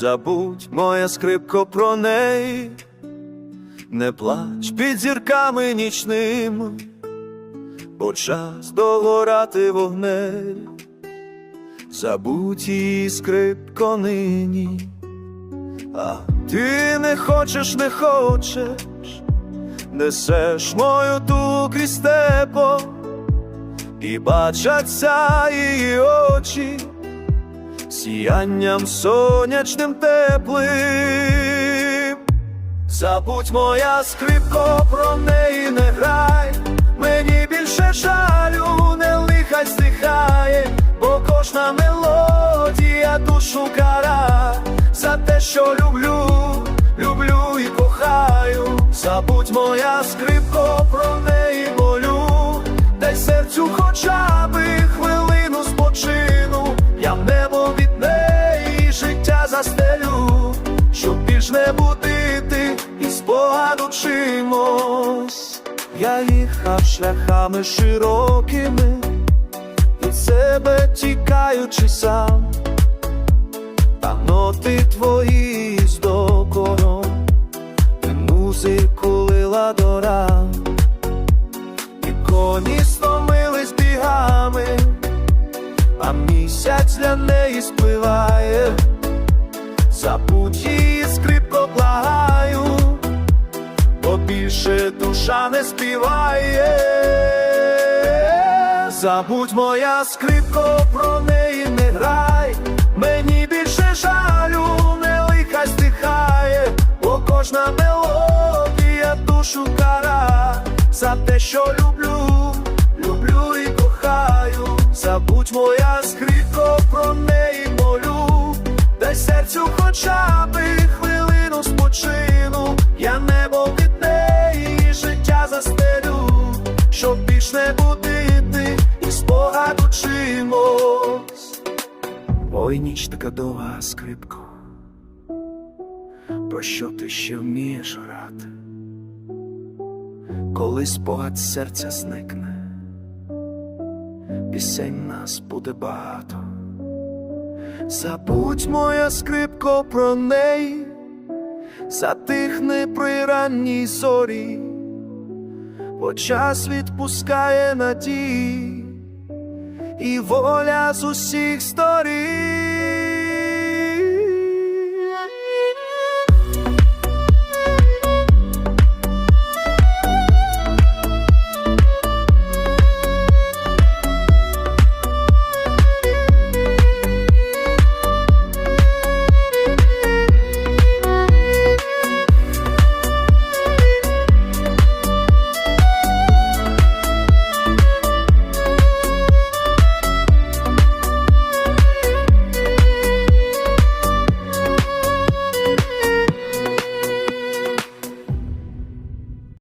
Забудь, моя скрипко, про неї, не плач під зірками нічними, бо час догорати вогнем. Забудь її скрипко нині, а ти не хочеш, не хочеш, несеш мою ту крізь тепло, і бачаться її очі сіянням сонячним теплим. Забудь моя скрипко, про неї не грай, мені більше жалю, не лиха стихає, бо кожна мелодія душу кара за те, що люблю, люблю і кохаю. Забудь моя скрипко, про неї молю, дай серцю хоча застелю, щоб більш не будити і спогаду чимось. Я їхав шляхами широкими, від себе тікаючи сам, та ноти твої з докором, ти музику лила до ран, і коні стомились бігами, а місяць для неї спливає, забудь її скрипко благаю, бо більше душа не співає. Забудь моя скрипко, про неї не грай, мені більше жалю, не лиха стихає, бо кожна мелодія душу кара за те, що люблю, люблю і кохаю. Забудь моя скрипко, спогаду чимось. Ой, ніч така довга, скрипко, про що ти ще вмієш грати? Коли спогад серця зникне, пісень нас буде багато. Забудь моя скрипко про неї, затихни при ранній зорі, бо час відпускає надії і воля з усіх сторін.